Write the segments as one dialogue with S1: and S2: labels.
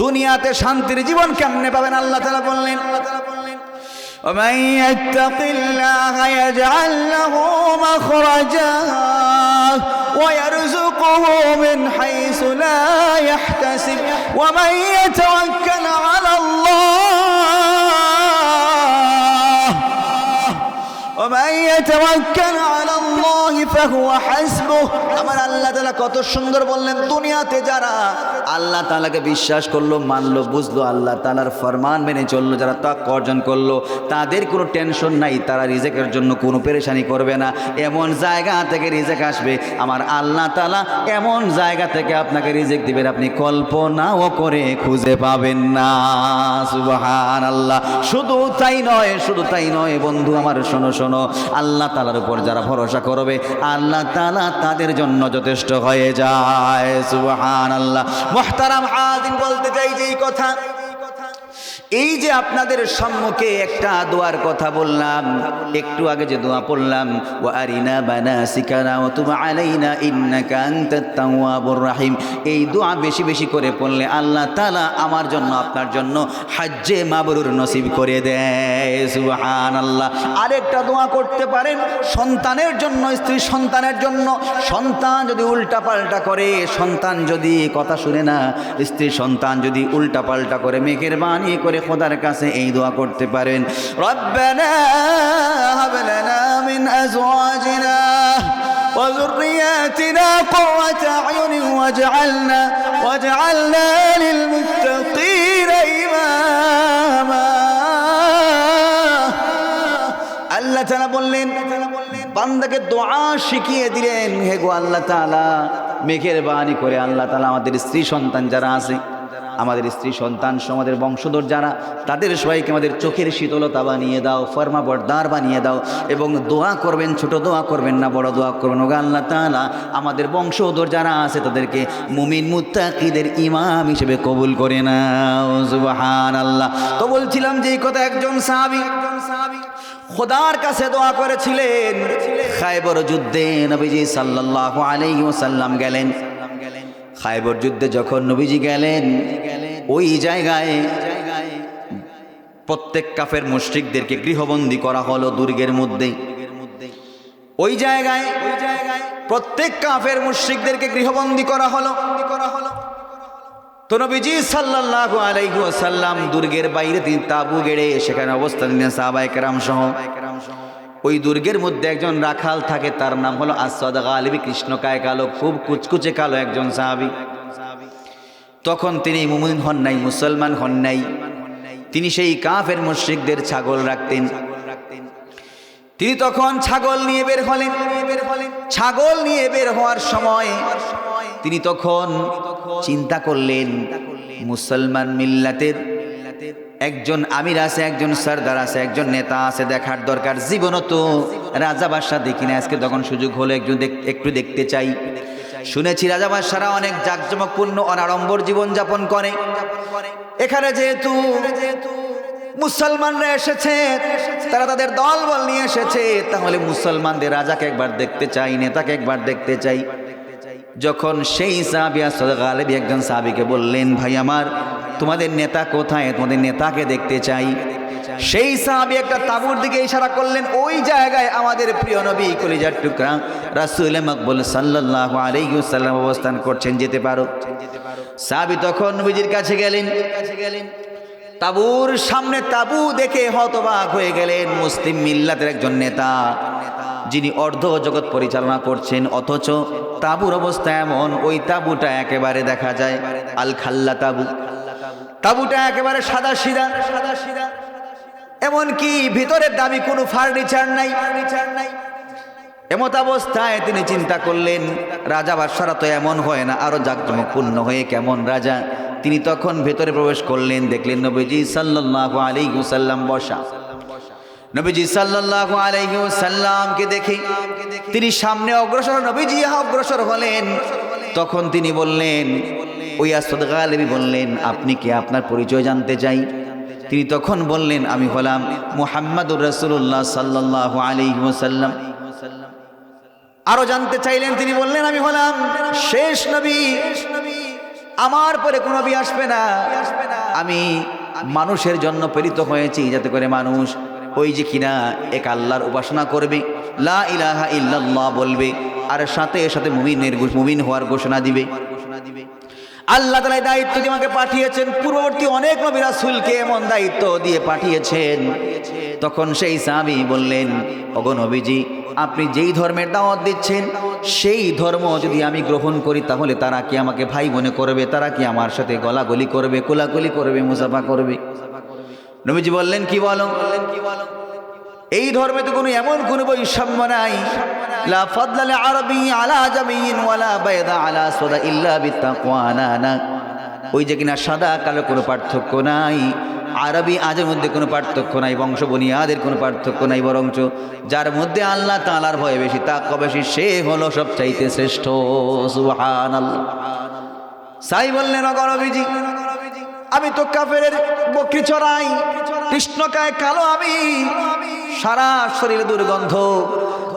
S1: দুনিয়াতে শান্তির জীবন কেমনে পাবেন আল্লাহ তালা বললেন আল্লাহ তালা বললেন ومن يتق الله يجعل له مخرجا ويرزقه من حيث لا يحتسب ومن يتوكل على الله ومن يتوكل على الله فهو حسبه আমার আল্লাহ তাআলা কত সুন্দর বললেন, দুনিয়াতে যারা আল্লাহ তাআলাকে বিশ্বাস করল, মানলো, বুঝলো, আল্লাহ তাআলার ফরমান মেনে চলল, যারা তাক অর্জন করল, তাদের কোনো টেনশন নাই, তারা রিজেকের জন্য কোনো পেরেশানি করবে না। এমন জায়গা থেকে রিজেক আসবে, আমার আল্লাহ তাআলা এমন জায়গা থেকে আপনাকে রিজেক দিবেন, আপনি কল্পনাও করে খুঁজে পাবেন না। সুবহান আল্লাহ শুধু তাই নয়, শুধু তাই নয়, বন্ধু আমার, শোনো শোনো। আল্লাহ তালার উপর যারা ভরসা করবে আল্লাহ তালা তাদের জন্য যথেষ্ট হয়ে যায়। সুহান আল্লাহ মোহতারাম আদিন বলতে চাই যে এই কথা। এই যে আপনাদের সম্মুখে একটা দোয়ার কথা বললাম, একটু আগে যে দোয়া পড়লাম ও আরিনা বানা সিকানা ও তুমি আলাইনা ইন্নাকা আনতাত রাহিম। এই দোয়া বেশি বেশি করে পড়লে আল্লাহ তাআলা আমার জন্য, আপনার জন্য হাজ্জে মাবরুর নসিব করে দেয়। সুবহানাল্লাহ। আরেকটা দোয়া করতে পারেন, সন্তানের জন্য, স্ত্রী সন্তানের জন্য। সন্তান যদি উল্টা পাল্টা করে, সন্তান যদি কথা শুনে না, স্ত্রী সন্তান যদি উল্টা পাল্টা করে, মেঘের বাণী করে খোদার কাছে এই দোয়া করতে পারেন রব্বানা হাব লানা মিন আজওয়াজিনা وذرياتنا قرة أعين واجعلنا واجعلنا للمتقين إماما আল্লাহ তালা বললেন বান্দাকে দোয়া শিখিয়ে দিলেন হে গো আল্লাহ তালা মেঘের বাণী করে আল্লাহ তালা আমাদের স্ত্রী সন্তান যারা আছে আমাদের স্ত্রী, সন্তান সহ আমাদের বংশধর যারা, তাদের সবাইকে আমাদের চোখের শীতলতা বানিয়ে দাও, ফর্মা বর্দার বানিয়ে দাও এবং দোয়া করবেন, ছোট দোয়া করবেন না, বড় দোয়া করবেন। ওগা আল্লাহ তালা আমাদের বংশধর যারা আছে, তাদেরকে মুমিন মুত্তাকিদের ইমাম হিসেবে কবুল করে নাও। আল্লাহ তো বলছিলাম যে এই কথা একজন সাহাবি, খোদার কাছে দোয়া করেছিলেন। খাইবর যুদ্ধে নবীজি সাল্লাল্লাহু আলাইহি ওয়াসাল্লাম গেলেন। খাইবর যুদ্ধে যখন নবীজি গেলেন ওই জায়গায় প্রত্যেক কাফের মুশরিকদেরকে গৃহবন্দী করা হলো দুর্গের মধ্যে। ওই জায়গায় ওই জায়গায় প্রত্যেক কাফের মুশরিকদেরকে গৃহবন্দী করা হলো। করা হলো দুর্গের বাইরে তাবু গেড়ে অবস্থান ওই দুর্গের মধ্যে একজন রাখাল থাকে, তার নাম হলো আসাদ গালিবি কৃষ্ণকায় কালো, খুব কুচকুচে কালো একজন সাহাবি। তখন তিনি মুমিন হন নাই, মুসলমান হন নাই। তিনি সেই কাফের মুশরিকদের ছাগল রাখতেন। তিনি তখন ছাগল নিয়ে বের হলেন। ছাগল নিয়ে বের হওয়ার সময় তিনি তখন চিন্তা করলেন, মুসলমান মিল্লাতের একজন আমির আছে, একজন সর্দার আছে, একজন নেতা আছে, দেখার দরকার। জীবনও তো রাজা বাদশাহ দেখি না আজকে তখন সুযোগ হলো একজন একটু দেখতে চাই। শুনেছি রাজা বাদশারা অনেক জাঁকজমকপূর্ণ অনাড়ম্বর জীবন যাপন করে। এখানে যেহেতু মুসলমানরা এসেছে, তারা তাদের দল বল নিয়ে এসেছে, তাহলে মুসলমানদের রাজাকে একবার দেখতে চাই, নেতাকে একবার দেখতে চাই। যখন সেই সাহাবিয়া গালেবি একজন সাহাবিকে বললেন, ভাই আমার, তোমাদের নেতা কোথায়? তোমাদের নেতাকে দেখতে চাই। সেই সাহাবি একটা তাবুর দিকে ইশারা করলেন, ওই জায়গায় আমাদের প্রিয় নবী কলিজার টুকরা, রাসুল মকবুল সাল্লাল্লাহু আলাইহি ওয়াসাল্লাম অবস্থান করছেন, যেতে পারো। সাহাবি তখন নবীজির কাছে গেলেন। কাছে গেলেন তাবুর সামনে তাবু দেখে হতবাক হয়ে গেলেন মুসলিম মিল্লাতের একজন নেতা, যিনি অর্ধ জগৎ পরিচালনা করছেন, অথচ তাবুর অবস্থা এমন, ওই তাবুটা একেবারে দেখা যায় আল খাল্লা তাবু। তাবুটা একেবারে সাদা সিরা সাদা সিরা এমনকি ভিতরের দামি কোনো ফার্নিচার নাই। ফার্নিচার নাই এমত অবস্থায় তিনি চিন্তা করলেন, রাজা বাদশারা তো এমন হয় না, আরও জাকজমকপূর্ণ হয়ে কেমন রাজা। তিনি তখন ভেতরে প্রবেশ করলেন, দেখলেন নবীজি সাল্লাল্লাহু আলাইহি ওয়াসাল্লাম বসা। নবীজি সাল্লাল্লাহু আলাইহি ওয়াসাল্লামকে দেখে তিনি সামনে অগ্রসর, নবীজি অগ্রসর হলেন। তখন তিনি বললেন, ওই আসাদ গালিবি বললেন, আপনি কি আপনার পরিচয় জানতে চাই? তিনি তখন বললেন, আমি হলাম মুহাম্মাদুর রাসূলুল্লাহ সাল্লাল্লাহু আলাইহি ওয়াসাল্লাম। আরও জানতে চাইলেন, তিনি বললেন, আমি হলাম শেষ নবী। আমার পরে কোনো নবী আসবে না। আমি মানুষের জন্য প্রেরিত হয়েছি যাতে করে মানুষ ওই যে কিনা এক আল্লাহর উপাসনা করবে, লা ইলাহা ইল্লাল্লাহ বলবে, আর সাথে সাথে মুমিনের মুমিন হওয়ার ঘোষণা দিবে। আল্লাহ তালা দায়িত্ব দিয়ে আমাকে পাঠিয়েছেন। পূর্ববর্তী অনেক নবী রাসূলকে এমন দায়িত্ব দিয়ে পাঠিয়েছেন। তখন সেই সাহাবী বললেন, ওগো নবীজি, আপনি যেই ধর্মের দাওয়াত দিচ্ছেন, সেই ধর্ম যদি আমি গ্রহণ করি, তাহলে তারা কি আমাকে ভাই মনে করবে? তারা কি আমার সাথে গলাগলি করবে, কোলাকুলি করবে, মুসাফা করবে? নবীজি বললেন, কি বলো? এই ধর্মে তো কোনো এমন কোনো বৈষম্য নাই। লা ফাদলা আরবি আলা জামিন ওয়ালা বাইদা আলা সাদা ইল্লা বিত্তাকওয়া না ওই যে কিনা সাদা, কালো কোনো পার্থক্য নাই। আরবি আজের মধ্যে কোনো পার্থক্য নাই, বংশ বনিয়াদের কোনো পার্থক্য নাই, বরঞ্চ যার মধ্যে আল্লাহ তাআলার ভয় বেশি তাকওয়া বেশি, সে হলো সবচাইতে শ্রেষ্ঠ। সুবহানাল্লাহ। সাই বললেন অগরবিজি আমি তো কাফের বকরি চড়াই। কৃষ্ণকায় কালো আমি, সারা শরীরে দুর্গন্ধ।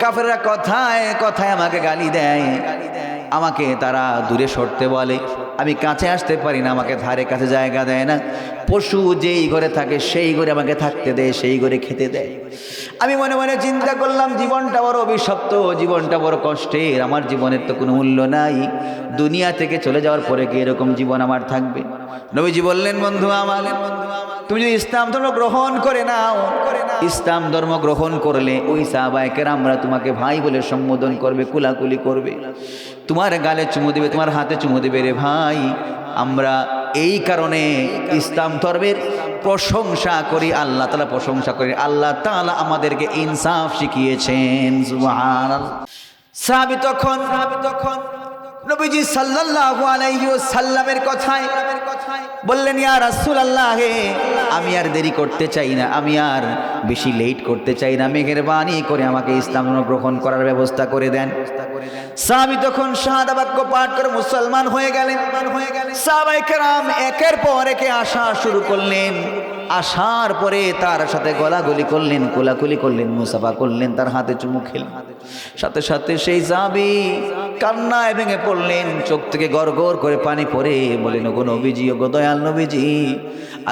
S1: কাফেররা কথায় কথায় আমাকে গালি দেয়। আমাকে তারা দূরে সরতে বলে। আমি কাছে আসতে পারি না, আমাকে ধারে কাছে জায়গা দেয় না। পশু যেই ঘরে থাকে, সেই ঘরে আমাকে থাকতে দেয়, সেই ঘরে খেতে দেয়। আমি মনে মনে চিন্তা করলাম, জীবনটা বড় অভিশপ্ত, জীবনটা বড় কষ্টের, আমার জীবনের তো কোনো মূল্য নাই। দুনিয়া থেকে চলে যাওয়ার পরে কি এরকম জীবন আমার থাকবে? নবীজি বললেন, বন্ধু আমার তুমি যদি ইসলাম ধর্ম গ্রহণ করে নাও, ইসলাম ধর্ম গ্রহণ করলে ওই সাহবায়কের আমরা তোমাকে ভাই বলে সম্বোধন করবে, কুলাকুলি করবে। তোমার গালে চুমু দেবে, তোমার হাতে চুমু দেবে রে ভাই। আমরা এই কারণে ইসলাম ধর্মের প্রশংসা করি, আল্লাহ তালা প্রশংসা করি। আল্লাহ তালা আমাদেরকে ইনসাফ শিখিয়েছেন। সাহাবী তখন তখন নবীজি সাল্লাল্লাহু আলাইহি ওয়াসাল্লামের কথায় বললেন, ইয়া রাসূলুল্লাহ হে আমি আর দেরি করতে চাই না, আমি আর বেশি লেট করতে চাই না। মেহেরবানি করে আমাকে ইসলাম গ্রহণ করার ব্যবস্থা করে দেন। সাহাবী তখন শাহাদা বাক্য পাঠ করে মুসলমান হয়ে গেলেন হয়ে গেলেন। সাহাবায়ে কেরাম একের পর একে আসা শুরু করলেন। আসার পরে তার সাথে গলাগুলি করলেন, কোলাকুলি করলেন, মুসাফা করলেন, তার হাতে চুমু খেলেন। সাথে সাথে সেই যাবি কান্নায় ভেঙে পড়লেন, চোখ থেকে গড় করে পানি পরে বলেন ওগো নবীজি, ওগো দয়াল নবীজি,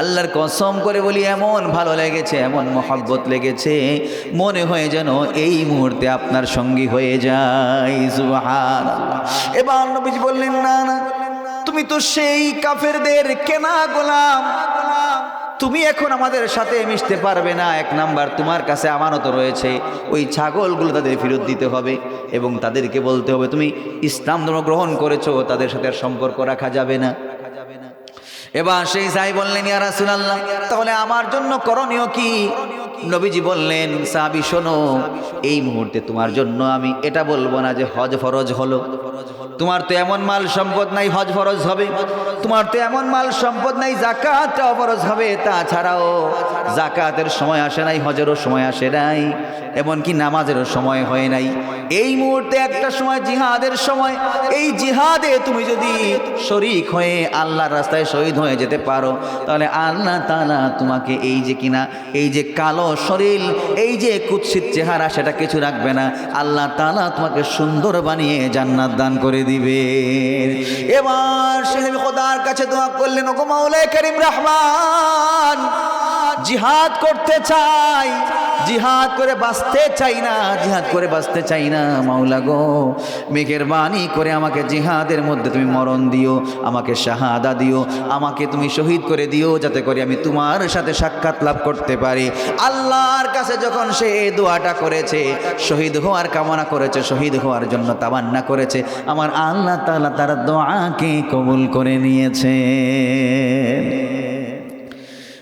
S1: আল্লাহর কসম করে বলি, এমন ভালো লেগেছে, এমন মহব্বত লেগেছে, মনে হয় যেন এই মুহূর্তে আপনার সঙ্গী হয়ে যায় এবার নবীজি বললেন, না না, তুমি তো সেই কাফেরদের কেনা গোলাম। তুমি এখন আমাদের সাথে মিশতে পারবে না। এক নাম্বার, তোমার কাছে আমানত রয়েছে। ওই ছাগলগুলো তাদের ফেরত দিতে হবে এবং তাদেরকে বলতে হবে, তুমি ইসলাম ধর্ম গ্রহণ করেছ, তাদের সাথে সম্পর্ক রাখা যাবে না। এবার সেই সাই বললেন, ইয়া রাসূলুল্লাহ, তাহলে আমার জন্য করণীয় কি? নবীজি বললেন, সাহাবী, শোনো, এই মুহূর্তে তোমার জন্য আমি এটা বলব না যে হজ ফরজ হলো। তোমার তো এমন মাল সম্পদ নাই, হজ ফরজ হবে। তোমার তো এমন মাল সম্পদ নাই জাকাত অফরজ হবে, তাছাড়াও জাকাতের সময় আসে নাই, হজেরও সময় আসে নাই, এমনকি নামাজেরও সময় হয় নাই। এই মুহূর্তে একটা সময়, জিহাদের সময়। এই জিহাদে তুমি যদি শরিক হয়ে আল্লাহর রাস্তায় শহীদ হয়ে যেতে পারো, তাহলে আল্লাহ তাআলা তোমাকে এই যে কিনা, এই যে কালো শরীর, এই যে কুৎসিত চেহারা, সেটা কিছু রাখবে না। আল্লাহ তালা তোমাকে সুন্দর বানিয়ে জান্নাত দান করে দিবে। এবার সে খোদার কাছে দোয়া করলেন, ওগো মাওলাই করিম রহমান জিহাদ করতে চাই, জিহাদ করে বাঁচতে চাই না, জিহাদ করে বাঁচতে চাই না, মাওলা গো। মেঘের বাণী করে আমাকে জিহাদের মধ্যে তুমি মরণ দিও, আমাকে শাহাদা দিও, আমাকে তুমি শহীদ করে দিও, যাতে করে আমি তোমার সাথে সাক্ষাৎ লাভ করতে পারি। আল্লাহর কাছে যখন সে দোয়াটা করেছে, শহীদ হওয়ার কামনা করেছে, শহীদ হওয়ার জন্য তাবান্না করেছে, আমার আল্লাহ তাআলা তার দোয়াকে কবুল করে নিয়েছে।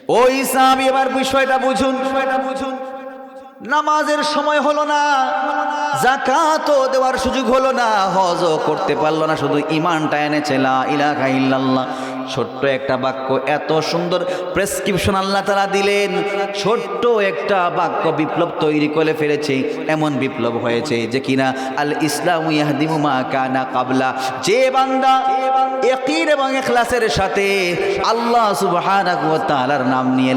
S1: ওই সাহাবি এবার বিষয়টা বুঝুন। বিষয়টা বুঝুন নামাজের সময় হলো না জাকাতও দেওয়ার সুযোগ হলো না, হজও করতে পারল না, শুধু ইমানটা এনেছে, লা ইলাহা ইল্লাল্লাহ। ছোট্ট একটা বাক্য, এত সুন্দর প্রেসক্রিপশন আল্লাহ তারা দিলেন। ছোট্ট একটা বাক্য বিপ্লব তৈরি করে ফেলেছে, এমন বিপ্লব হয়েছে যে কিনা, আল ইসলাম ইয়াহদিমু মা কানা কাবলা। যে বান্দা একির এবং এখলাসের সাথে আল্লাহ সুবহানাহু ওয়া নাম নিয়ে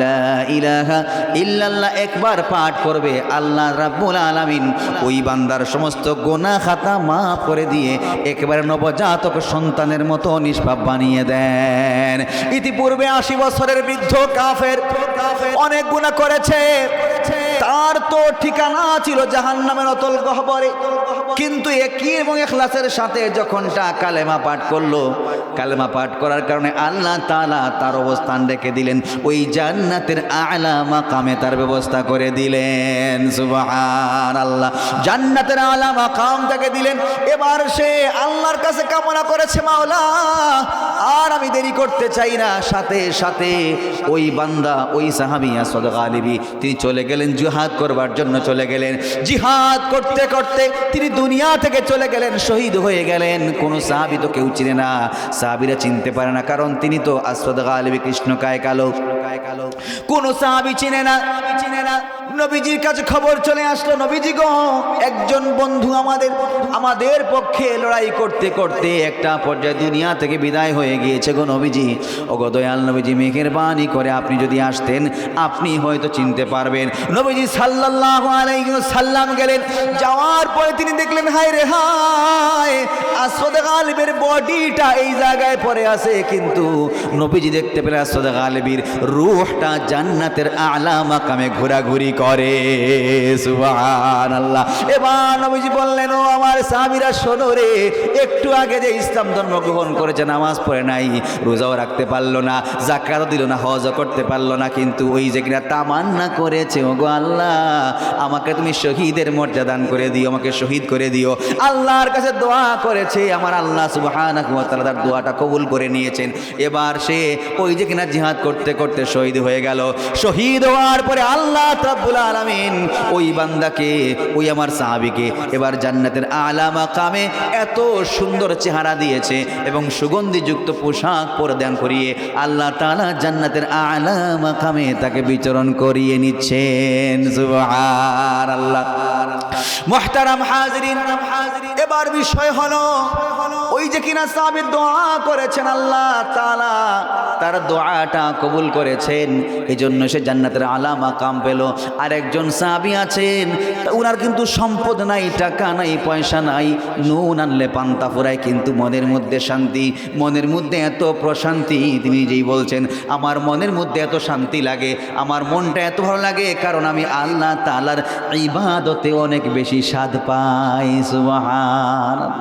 S1: ইল্লাল্লাহ একবার পাঠ করবে, আল্লাহ রাব্বুল আলামিন ওই বান্দার সমস্ত গোনা খাতা মাফ করে দিয়ে একেবারে নবজাতক সন্তানের মতো নিষ্পাপ বানিয়ে দেন ইতিপূর্বে আশি বছরের বৃদ্ধ কাফের অনেক গুণা করেছে। তার তো ঠিকানা ছিল জাহান্নামের অতল গহবরে। কিন্তু একই এবং এখলাসের সাথে যখন তা কালেমা পাঠ করল, কালেমা পাঠ করার কারণে আল্লাহ তাআলা তার অবস্থান রেখে দিলেন। ওই জান্নাতের আলা মাকামে তার ব্যবস্থা করে দিলেন। সুবহান আল্লাহ জান্নাতের আলা মাকাম তাকে দিলেন। এবার সে আল্লাহর কাছে কামনা করেছে, মাওলা, আর আমি দেরি করতে চাই না। সাথে সাথে ওই বান্দা, ওই সাহাবি আসাদ গালিবি তিনি চলে গেলেন, জিহাদ করবার জন্য চলে গেলেন। জিহাদ করতে করতে তিনি দুনিয়া থেকে চলে গেলেন, শহীদ হয়ে গেলেন। কোন সাহাবি তো কেউ চিনে না। সাহাবিরা চিনতে পারে না, কারণ তিনি তো আসফদ গালিবি কৃষ্ণ কায় কালো কোন সাহাবি চিনে না চিনে না। নবীজির কাছে খবর চলে আসলো, নবীজি গো, একজন বন্ধু আমাদের আমাদের পক্ষে লড়াই করতে করতে একটা পর্যায়ে দুনিয়া থেকে বিদায় হয়ে গিয়েছে গো নবীজি। ও গো দয়াল নবীজি, মেঘের বাণী করে আপনি যদি আসতেন, আপনি হয়তো চিনতে পারবেন। নবীজি আলাইহি সাল্লাম গেলেন। যাওয়ার পরে তিনি দেখলেন, হায় রে হায় আসওয়াদ গালিবের বডিটা এই জায়গায় পড়ে আছে। কিন্তু নবীজি দেখতে পেলেন আসওয়াদ গালিবের রূহটা জান্নাতের আলা মাকামে ঘোরাঘুরি করে। সুবহানাল্লাহ। এবার নবীজি বললেন, ও আমার সাহাবীরা, শোনো রে, একটু আগে যে ইসলাম ধর্ম গ্রহণ করেছে, নামাজ পড়ে নাই, রোজাও রাখতে পারল না জাকাতও দিল না, হজও করতে পারল না, কিন্তু ওই যে কিনা তামান্না করেছে, ওগো আল্লাহ, আমাকে তুমি শহীদের মর্যাদান করে দিও, আমাকে শহীদ করে দিও। আল্লাহর কাছে দোয়া করেছে, আমার আল্লাহ তাআলা তার দোয়াটা কবুল করে নিয়েছেন। এবার সে ওই যে কিনা জিহাদ করতে করতে শহীদ হয়ে গেল। শহীদ হওয়ার পরে আল্লাহ রাব্বুল আলামিন, ওই বান্দাকে, ওই আমার সাহাবীকে এবার জান্নাতের আলা মাকামে এত সুন্দর চেহারা দিয়েছে এবং সুগন্ধিযুক্ত পোশাক পরিধান করিয়ে আল্লাহ তাআলা জান্নাতের আলা মাকামে তাকে বিচরণ করিয়ে নিচ্ছেন। সুবহানাল্লাহ। মুহতারাম হাজরিন, এবার বিষয় হলো হলো ওই যে কিনা সাহাবী দোয়া করেছেন আল্লাহ তালা তার দোয়াটা কবুল করেছেন। এই জন্য সে জান্নাতের আলামা কাম পেল। আর একজন সাহাবী আছেন তা উনার কিন্তু সম্পদ নাই, টাকা নাই, পয়সা নাই। নুন আনলে পান্তা ফুরায়, কিন্তু মনের মধ্যে শান্তি, মনের মধ্যে এত প্রশান্তি, তিনি নিজেই বলছেন, আমার মনের মধ্যে এত শান্তি লাগে, আমার মনটা এত ভালো লাগে, কারণ আমি আল্লাহ তালার ইবাদতে অনেক বেশি স্বাদ পাই। সুবহান